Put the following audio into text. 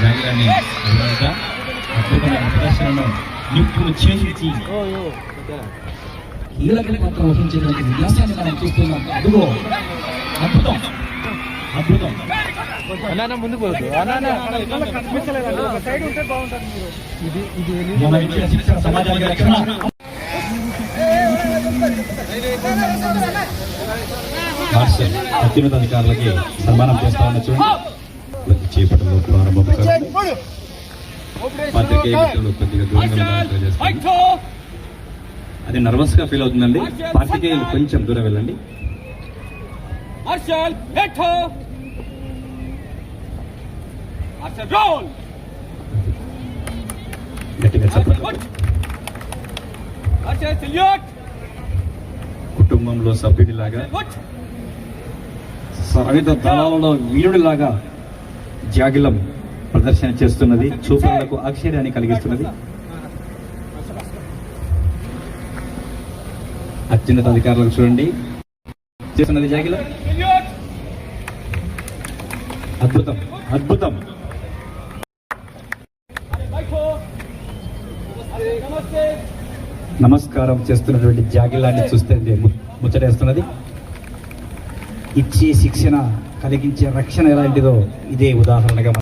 자기라는 여자가 그분의 아프다시라는 육으로 지어질지. 일락을 갖다고 현재는 야산에 관한 기술만 누구? 아프동 아프동. అన్నానా ముందు పోదు అన్నానా ఇది ఇది సమాజానికి రక్షణ మార్షల్ అత్యున్నత అధికారులకి సన్మానం చేస్తా ఉన్న చూడండి చేపట్టలో ప్రారంభం కాదు. పాత్రికేయ మిత్రులు కొద్దిగా దూరంగా ఉండాలని తెలియజేస్తున్నాను. అది నర్వస్గా ఫీల్ అవుతుందండి పాత్రికేయులు కొంచెం దూరం వెళ్ళండి Marshal, Neto! Marshal, roll! గట్టిగా చెప్పండి what? Marshal, salute! కుటుంబంలో సభ్యుడిలాగా? సాయుధ దళాలలో వీరుడిలాగా జాగిలం ప్రదర్శన చేస్తున్నది చూపరులకు ఆశ్చర్యాన్ని కలిగిస్తున్నది అత్యున్నత అధికారులకు చూడండి చేస్తున్నది జాగిలం! అద్భుతం అద్భుతం Neto! నమస్కారం చేస్తున్నటువంటి జాగిలాన్ని చూస్తే ము- ముచ్చటేస్తున్నది. ఇచ్చే శిక్షణ కలిగించే రక్షణ ఎలాంటిదో ఇదే ఉదాహరణగా